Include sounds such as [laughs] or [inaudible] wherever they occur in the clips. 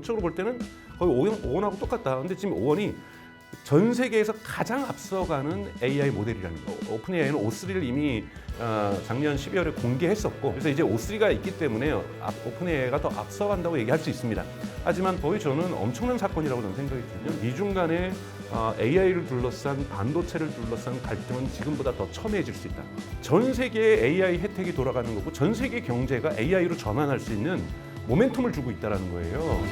전적으로 볼 때는 거의 오원, 오원하고 똑같다. 근데 지금 오원이 전 세계에서 가장 앞서가는 AI 모델이라는 거. 오픈 AI는 O3를 이미 어, 작년 12월에 공개했었고, 그래서 이제 O3가 있기 때문에 앞, 오픈 AI가 더 앞서간다고 얘기할 수 있습니다. 하지만 거의 저는 엄청난 사건이라고 저는 생각이 들거든요. 미중 간의 어, AI를 둘러싼 반도체를 둘러싼 갈등은 지금보다 더 첨예해질 수 있다. 전 세계에 AI 혜택이 돌아가는 거고, 전 세계 경제가 AI로 전환할 수 있는 모멘텀을 주고 있다는 거예요.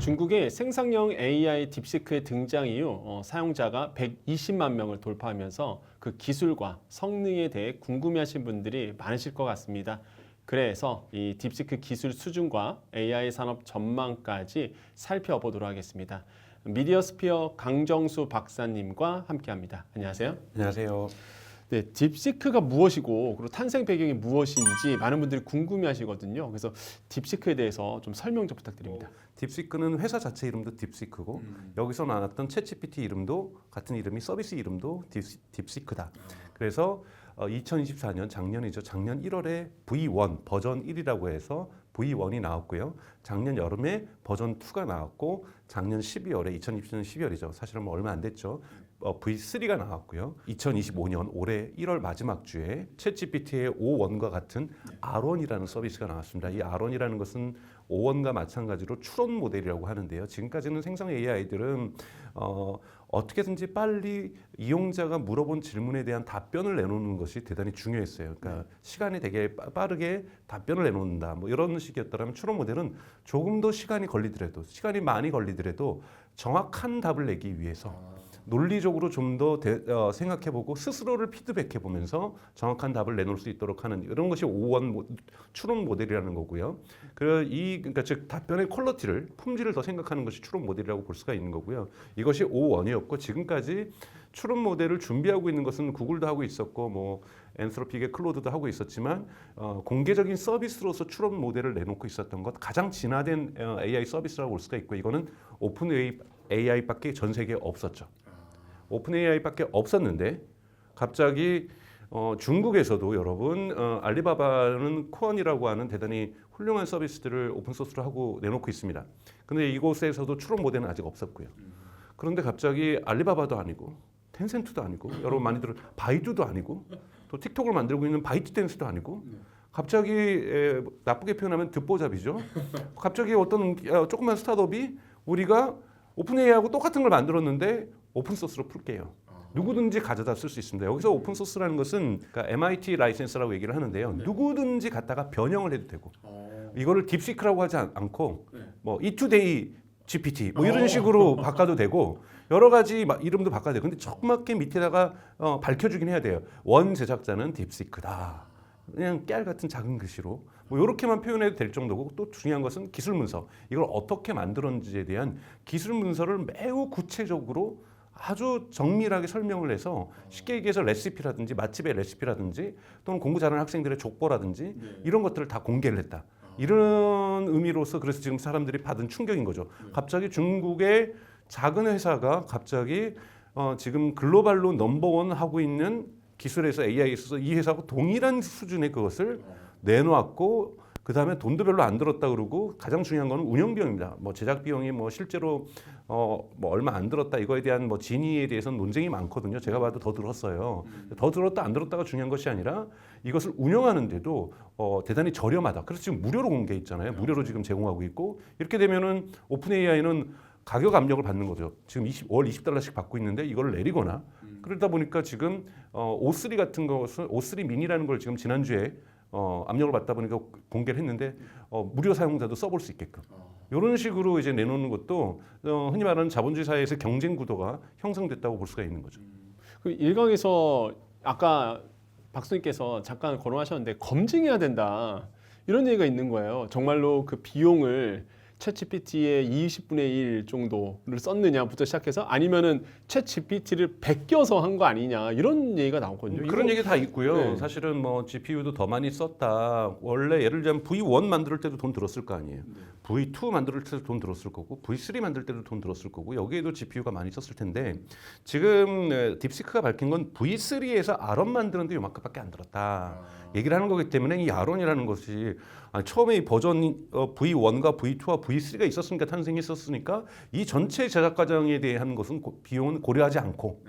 중국의 생성형 AI 딥시크의 등장 이후 어, 사용자가 120만 명을 돌파하면서 그 기술과 성능에 대해 궁금해하신 분들이 많으실 것 같습니다. 그래서 이 딥시크 기술 수준과 AI 산업 전망까지 살펴보도록 하겠습니다. 미디어스피어 강정수 박사님과 함께합니다. 안녕하세요. 안녕하세요. 네, 딥시크가 무엇이고 그리고 탄생 배경이 무엇인지 많은 분들이 궁금해하시거든요. 그래서 딥시크에 대해서 좀 설명 좀 부탁드립니다. 딥시크는 회사 자체 이름도 딥시크고 음. 여기서 나왔던 챗GPT 이름도 같은 이름이 서비스 이름도 딥시, 크다 그래서 어, 2024년 작년이죠. 작년 1월에 V1 버전 1이라고 해서 V1이 나왔고요. 작년 여름에 버전 2가 나왔고 작년 12월에 2020년 12월이죠. 사실은 뭐 얼마 안 됐죠. 어, V3가 나왔고요. 2025년 올해 1월 마지막 주에 챗GPT의 O1과 같은 R1이라는 서비스가 나왔습니다. 이 R1이라는 것은 O1과 마찬가지로 추론 모델이라고 하는데요. 지금까지는 생성 AI들은 어, 어떻게든지 빨리 이용자가 물어본 질문에 대한 답변을 내놓는 것이 대단히 중요했어요. 그러니까 시간이 되게 빠- 빠르게 답변을 내놓는다. 뭐 이런 식이었더라면 추론 모델은 조금 더 시간이 걸리더라도 시간이 많이 걸리더라도 정확한 답을 내기 위해서 논리적으로 좀 더 생각해보고 스스로를 피드백해보면서 정확한 답을 내놓을 수 있도록 하는 이런 것이 오원 모- 추론 모델이라는 거고요. 그이 그러니까 즉 답변의 퀄리티를 품질을 더 생각하는 것이 추론 모델이라고 볼 수가 있는 거고요. 이것이 오원이었고 지금까지 추론 모델을 준비하고 있는 것은 구글도 하고 있었고 뭐 엔스로픽의 클로드도 하고 있었지만 어, 공개적인 서비스로서 추론 모델을 내놓고 있었던 것 가장 진화된 어, AI 서비스라고 볼 수가 있고 이거는 오픈 AI밖에 전 세계에 없었죠. 오픈 AI밖에 없었는데 갑자기 어, 중국에서도 여러분 어, 알리바바는 코언이라고 하는 대단히 훌륭한 서비스들을 오픈 소스로 하고 내놓고 있습니다. 근데 이곳에서도 추론 모델은 아직 없었고요. 그런데 갑자기 알리바바도 아니고 텐센트도 아니고 여러분 많이 들어 바이두도 아니고 또 틱톡을 만들고 있는 바이트 댄스도 아니고 갑자기 에, 나쁘게 표현하면 듣보잡이죠. 갑자기 어떤 어, 조그만 스타트업이 우리가 오픈 AI하고 똑같은 걸 만들었는데 오픈 소스로 풀게요. 누구든지 가져다 쓸 수 있습니다. 여기서 오픈 소스라는 것은 그러니까 MIT 라이센스라고 얘기를 하는데요. 누구든지 갖다가 변형을 해도 되고 이거를 딥시크라고 하지 않- 않고 뭐 이투데이 GPT 뭐 이런 식으로 바꿔도 되고 여러 가지 막 이름도 바꿔도 돼요. 근데 조그맣게 밑에다가 어, 밝혀주긴 해야 돼요. 원 제작자는 딥시크다. 그냥 깨알 같은 작은 글씨로 뭐 이렇게만 표현해도 될 정도고 또 중요한 것은 기술 문서 이걸 어떻게 만들었는지에 대한 기술 문서를 매우 구체적으로 아주 정밀하게 설명을 해서 쉽게 얘기해서 레시피라든지 맛집의 레시피라든지 또는 공부 잘하는 학생들의 족보라든지 이런 것들을 다 공개를 했다. 이런 의미로서 그래서 지금 사람들이 받은 충격인 거죠. 갑자기 중국의 작은 회사가 갑자기 어, 지금 글로벌로 넘버원 하고 있는 기술에서 AI에 있어서 이 회사하고 동일한 수준의 그것을 내놓았고 그 다음에 돈도 별로 안 들었다 그러고 가장 중요한 거는 운영 비용입니다. 뭐 제작 비용이 뭐 실제로 어 뭐 얼마 안 들었다 이거에 대한 뭐 진위에 대해서는 논쟁이 많거든요. 제가 봐도 더 들었어요. 더 들었다 안 들었다가 중요한 것이 아니라 이것을 운영하는데도 어 대단히 저렴하다. 그래서 지금 무료로 공개했잖아요. 무료로 지금 제공하고 있고 이렇게 되면은 오픈 AI는 가격 압력을 받는 거죠. 지금 20, 월 20달러씩 받고 있는데 이걸 내리거나 그러다 보니까 지금 어, O3 같은 것은 O3 미니라는 걸 지금 지난주에 어, 압력을 받다 보니까 공개를 했는데 어, 무료 사용자도 써볼 수 있게끔 이런 식으로 이제 내놓는 것도 어, 흔히 말하는 자본주의 사회에서 경쟁 구도가 형성됐다고 볼 수가 있는 거죠. 그 일각에서 아까 박수님께서 잠깐 거론하셨는데 검증해야 된다 이런 얘기가 있는 거예요. 정말로 그 비용을 챗GPT의 20분의 1 정도를 썼느냐부터 시작해서 아니면은 챗GPT를 베껴서 한 거 아니냐 이런 얘기가 나오거든요. 그런 이거- 얘기 다 있고요. 네. 사실은 뭐 GPU도 더 많이 썼다. 원래 예를 들자면 V1 만들 때도 돈 들었을 거 아니에요. V2 만들 때도 돈 들었을 거고 V3 만들 때도 돈 들었을 거고 여기에도 GPU가 많이 썼을 텐데 지금 네, 딥시크가 밝힌 건 V3에서 아론 만드는데 요만큼밖에 안 들었다. 얘기를 하는 거기 때문에 이 아론이라는 것이 아니, 처음에 이 버전 어, V1과 V2와 V3가 있었으니까 탄생했었으니까 이 전체 제작 과정에 대한 것은 고- 비용은 고려하지 않고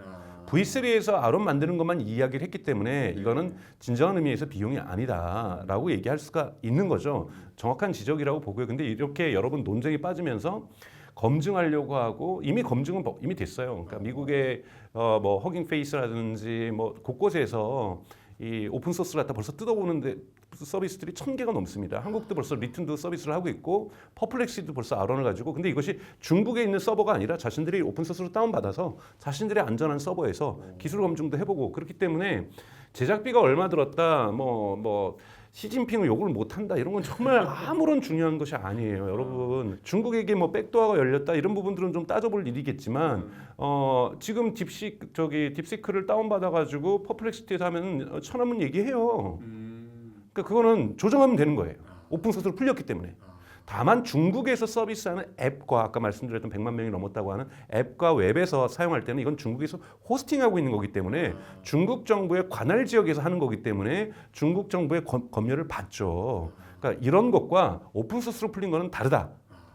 V3에서 아론 만드는 것만 이야기를 했기 때문에 이거는 진정한 의미에서 비용이 아니다라고 얘기할 수가 있는 거죠. 정확한 지적이라고 보고요. 근데 이렇게 여러분 논쟁이 빠지면서 검증하려고 하고 이미 검증은 법- 이미 됐어요. 그러니까 미국의 어, 뭐 허깅 페이스라든지 뭐 곳곳에서 이 오픈 소스를 갖다 벌써 뜯어보는데 서비스들이 천 개가 넘습니다. 한국도 벌써 리튼도 서비스를 하고 있고 퍼플렉시도 벌써 아론을 가지고 근데 이것이 중국에 있는 서버가 아니라 자신들이 오픈 소스로 다운 받아서 자신들의 안전한 서버에서 기술 검증도 해보고 그렇기 때문에 제작비가 얼마 들었다 뭐뭐 시진핑을 욕을 못한다 이런 건 정말 아무런 중요한 것이 아니에요 여러분 중국에게 뭐 백도어가 열렸다 이런 부분들은 좀 따져볼 일이겠지만 어 지금 딥시 저기 딥시크를 다운 받아 가지고 퍼플렉시티에서 하면 천원문 얘기해요 그러니까 그거는 조정하면 되는 거예요. 오픈 소스로 풀렸기 때문에. 다만 중국에서 서비스하는 앱과 아까 말씀드렸던 100만 명이 넘었다고 하는 앱과 웹에서 사용할 때는 이건 중국에서 호스팅하고 있는 거기 때문에 중국 정부의 관할 지역에서 하는 거기 때문에 중국 정부의 검, 검열을 받죠. 그러니까 이런 것과 오픈 소스로 풀린 거는 다르다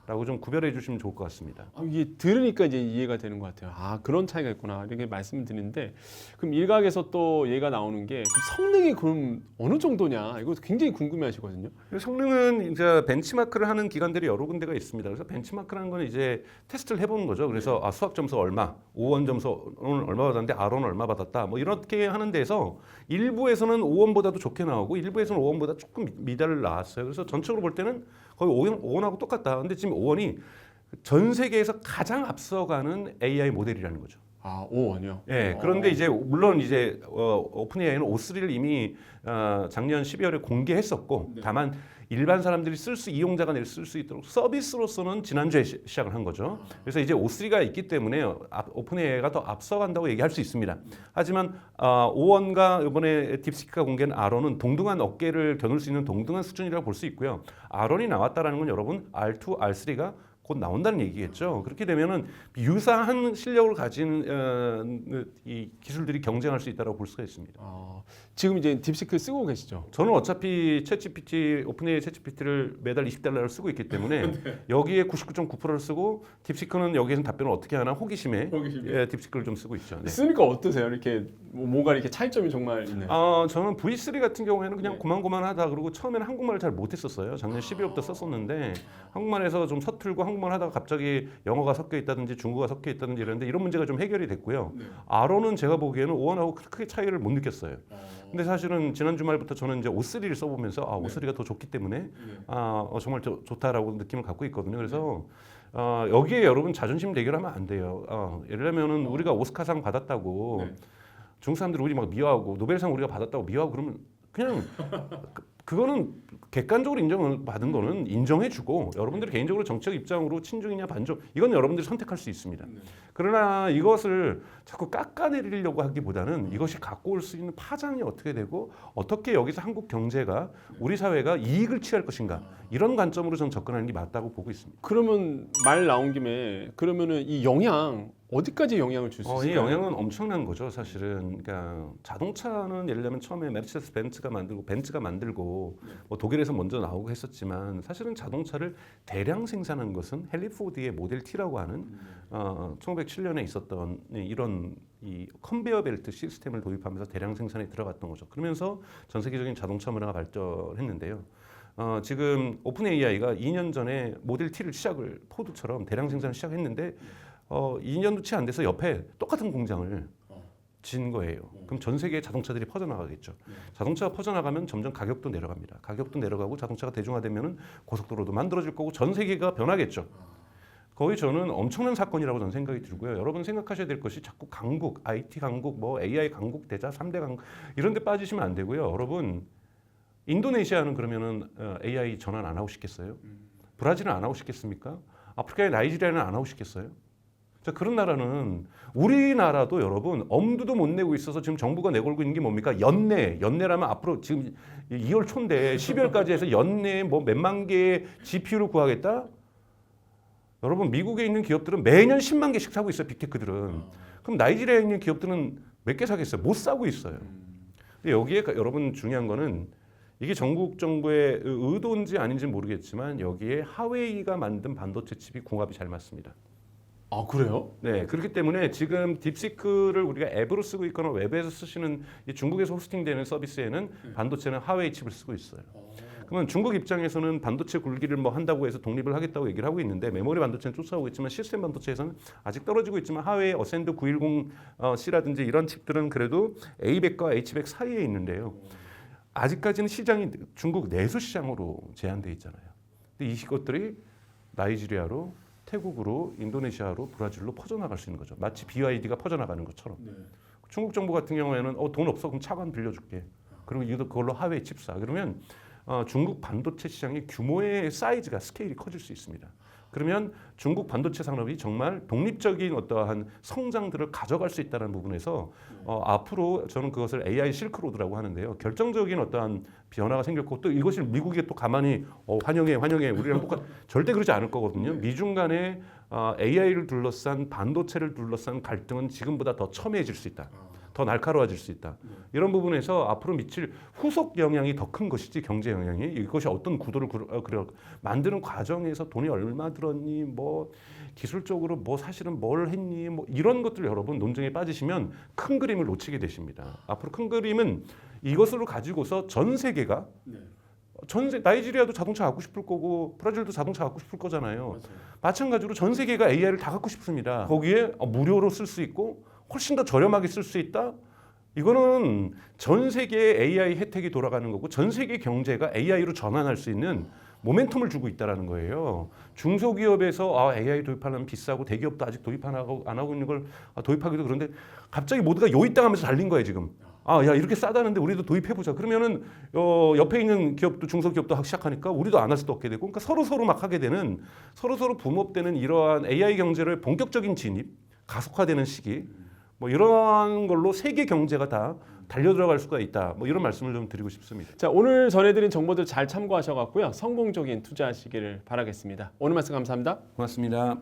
라고 좀 구별해 주시면 좋을 것 같습니다. 아, 이게 들으니까 이제 이해가 되는 것 같아요. 아 그런 차이가 있구나 이렇게 말씀드리는데 그럼 일각에서 또 얘가 나오는 게 그럼 성능이 그럼 어느 정도냐 이거 굉장히 궁금해하시거든요. 성능은 이제 벤치마크를 하는 기관들이 여러 군데가 있습니다. 그래서 벤치마크라는 건 이제 테스트를 해보는 거죠. 그래서 아, 수학 점수 얼마, 오원 점수는 얼마 받았는데 아론은 얼마 받았다. 뭐 이렇게 하는 데서 일부에서는 5원보다도 좋게 나오고 일부에서는 5원보다 조금 미- 미달을 나왔어요. 그래서 전적으로 볼 때는 거의 5원, 5원하고 똑같다. 근데 지금 5원이 전 세계에서 가장 앞서가는 AI 모델이라는 거죠. 아 5원이요. 예, 그런데 이제 물론 이제 어, 오픈 AI는 O3를 이미 어, 작년 12월에 공개했었고 네. 다만 일반 사람들이 쓸 수 이용자가 낼 쓸 수 있도록 서비스로서는 지난주에 시, 시작을 한 거죠. 그래서 이제 O3가 있기 때문에 앞- 오픈 AI가 더 앞서간다고 얘기할 수 있습니다. 하지만 어, 오원과 이번에 딥시크가 공개한 아론은 동등한 어깨를 겨눌 수 있는 동등한 수준이라고 볼 수 있고요. 아론이 나왔다라는 건 여러분 R2, R3가 곧 나온다는 얘기겠죠. 그렇게 되면은 유사한 실력을 가진 어, 이 기술들이 경쟁할 수 있다고 볼 수가 있습니다. 어, 지금 이제 딥시크 쓰고 계시죠? 저는 어차피 챗GPT 오픈AI 챗GPT를 매달 20달러를 쓰고 있기 때문에 [laughs] 여기에 99.9%를 쓰고 딥시크는 여기에서 답변을 어떻게 하나 호기심에 호기심에. 예, 딥시크를 좀 쓰고 있죠. 네. 쓰니까 어떠세요? 이렇게 뭐, 뭐가 이렇게 차이점이 정말 있나요? 어, 저는 V3 같은 경우에는 그냥 네. 고만고만하다 그러고 처음에는 한국말을 잘 못했었어요. 작년 12월부터 썼었는데 한국말에서 좀 서툴고 한국 말 하다가 갑자기 영어가 섞여 있다든지 중국어가 섞여 있다든지 이랬는데 이런 문제가 좀 해결이 됐고요. 네. 아론은 제가 보기에는 오원하고 크게 차이를 못 느꼈어요. 근데 사실은 지난 주말부터 저는 이제 O3를 써보면서 아 O3가 더 좋기 때문에 아 어, 정말 저- 좋다라고 느낌을 갖고 있거든요. 그래서 어, 여기에 여러분 자존심 대결하면 안 돼요. 어, 예를 들면은 우리가 오스카상 받았다고 네. 중국 사람들이 우리 막 미워하고 노벨상 우리가 받았다고 미워하고 그러면 그냥 [laughs] 그, 그거는 객관적으로 인정을 받은 거는 인정해주고 여러분들이 개인적으로 정책 입장으로 친중이냐 반중 이건 여러분들이 선택할 수 있습니다. 그러나 이것을 자꾸 깎아내리려고 하기보다는 이것이 갖고 올 수 있는 파장이 어떻게 되고 어떻게 여기서 한국 경제가 우리 사회가 이익을 취할 것인가 이런 관점으로 저는 접근하는 게 맞다고 보고 있습니다. 그러면 말 나온 김에 그러면은 이 영향 어디까지 영향을 줄수 어, 이 있을까요? 영향은 엄청난 거죠, 사실은. 그러니까 자동차는 예를 들면 처음에 메르세데스 벤츠가 만들고 벤츠가 만들고 뭐 독일에서 먼저 나오고 했었지만 사실은 자동차를 대량 생산한 것은 헨리 포드의 모델 T라고 하는 어, 1907년에 있었던 이- 이런 이 컨베어 벨트 시스템을 도입하면서 대량 생산에 들어갔던 거죠. 그러면서 전 세계적인 자동차 문화가 발전했는데요. 어, 지금 오픈 AI가 2년 전에 모델 T를 시작을 포드처럼 대량 생산을 시작했는데 어, 2년도 채 안 돼서 옆에 똑같은 공장을 진 거예요. 그럼 전 세계 자동차들이 퍼져나가겠죠. 자동차가 퍼져나가면 점점 가격도 내려갑니다. 가격도 내려가고 자동차가 대중화되면 고속도로도 만들어질 거고 전 세계가 변하겠죠. 거의 저는 엄청난 사건이라고 저는 생각이 들고요. 여러분 생각하셔야 될 것이 자꾸 강국, IT 강국, 뭐 AI 강국 대자, 3대 강국 이런 데 빠지시면 안 되고요. 여러분 인도네시아는 그러면은 어, AI 전환 안 하고 싶겠어요? 브라질은 안 하고 싶겠습니까? 아프리카의 나이지리아는 안 하고 싶겠어요? 자, 그런 나라는 우리나라도 여러분 엄두도 못 내고 있어서 지금 정부가 내걸고 있는 게 뭡니까? 연내. 연내라면 앞으로 지금 2월 초인데 12월까지 해서 연내에 뭐 몇만 개의 GPU를 구하겠다? 여러분 미국에 있는 기업들은 매년 10만 개씩 사고 있어요. 빅테크들은. 그럼 나이지리아에 있는 기업들은 몇 개 사겠어요? 못 사고 있어요. 근데 여기에 가- 여러분 중요한 거는 이게 전국 정부의 의도인지 아닌지 모르겠지만 여기에 하웨이가 만든 반도체 칩이 궁합이 잘 맞습니다. 아 그래요? 네, 그렇기 때문에 지금 딥시크를 우리가 앱으로 쓰고 있거나 웹에서 쓰시는 이 중국에서 호스팅되는 서비스에는 반도체는 하웨이 칩을 쓰고 있어요. 그러면 중국 입장에서는 반도체 굴기를 뭐 한다고 해서 독립을 하겠다고 얘기를 하고 있는데 메모리 반도체는 쫓아오고 있지만 시스템 반도체에서는 아직 떨어지고 있지만 하웨이 어센드 910C라든지 이런 칩들은 그래도 A백과 H백 사이에 있는데요. 아직까지는 시장이 중국 내수 시장으로 제한돼 있잖아요. 근데 이것들이 나이지리아로 태국으로 인도네시아로 브라질로 퍼져나갈 수 있는 거죠. 마치 BYD가 퍼져나가는 것처럼. 중국 정부 같은 경우에는 어, 돈 없어 그럼 차관 빌려줄게. 그리고 이것도 그걸로 하웨이 칩사. 그러면 어, 중국 반도체 시장의 규모의 사이즈가 스케일이 커질 수 있습니다. 그러면 중국 반도체 산업이 정말 독립적인 어떠한 성장들을 가져갈 수 있다는 부분에서 어, 앞으로 저는 그것을 AI 실크로드라고 하는데요. 결정적인 어떠한 변화가 생겼고 또 이것을 미국이 또 가만히 어, 환영해 환영해 우리랑 똑같 절대 그러지 않을 거거든요. 미중 간의 어, AI를 둘러싼 반도체를 둘러싼 갈등은 지금보다 더 첨예해질 수 있다. 더 날카로워질 수 있다. 이런 부분에서 앞으로 미칠 후속 영향이 더 큰 것이지 경제 영향이 이것이 어떤 구도를 그려, 어, 그려 만드는 과정에서 돈이 얼마 들었니 뭐 기술적으로 뭐 사실은 뭘 했니 뭐 이런 것들 여러분 논쟁에 빠지시면 큰 그림을 놓치게 되십니다. 앞으로 큰 그림은 이것으로 가지고서 전 세계가 전 세, 나이지리아도 자동차 갖고 싶을 거고 브라질도 자동차 갖고 싶을 거잖아요. 마찬가지로 전 세계가 AI를 다 갖고 싶습니다. 거기에 어, 무료로 쓸 수 있고 훨씬 더 저렴하게 쓸 수 있다. 이거는 전 세계에 AI 혜택이 돌아가는 거고 전 세계 경제가 AI로 전환할 수 있는 모멘텀을 주고 있다라는 거예요. 중소기업에서 아, AI 도입하려면 비싸고 대기업도 아직 도입 안 하고 안 하고 있는 걸 아, 도입하기도 그런데 갑자기 모두가 요입당하면서 달린 거예요 지금. 아, 야 이렇게 싸다는데 우리도 도입해 보자. 그러면은 어, 옆에 있는 기업도 중소기업도 시작하니까 우리도 안 할 수도 없게 되고, 그러니까 서로 서로 막 하게 되는 서로 서로 붐업되는 이러한 AI 경제를 본격적인 진입, 가속화되는 시기, 뭐 이러한 걸로 세계 경제가 다 달려 들어갈 수가 있다. 뭐 이런 말씀을 좀 드리고 싶습니다. 자 오늘 전해드린 정보들 잘 참고하셔 갖고요 성공적인 투자하시기를 바라겠습니다. 오늘 말씀 감사합니다. 고맙습니다.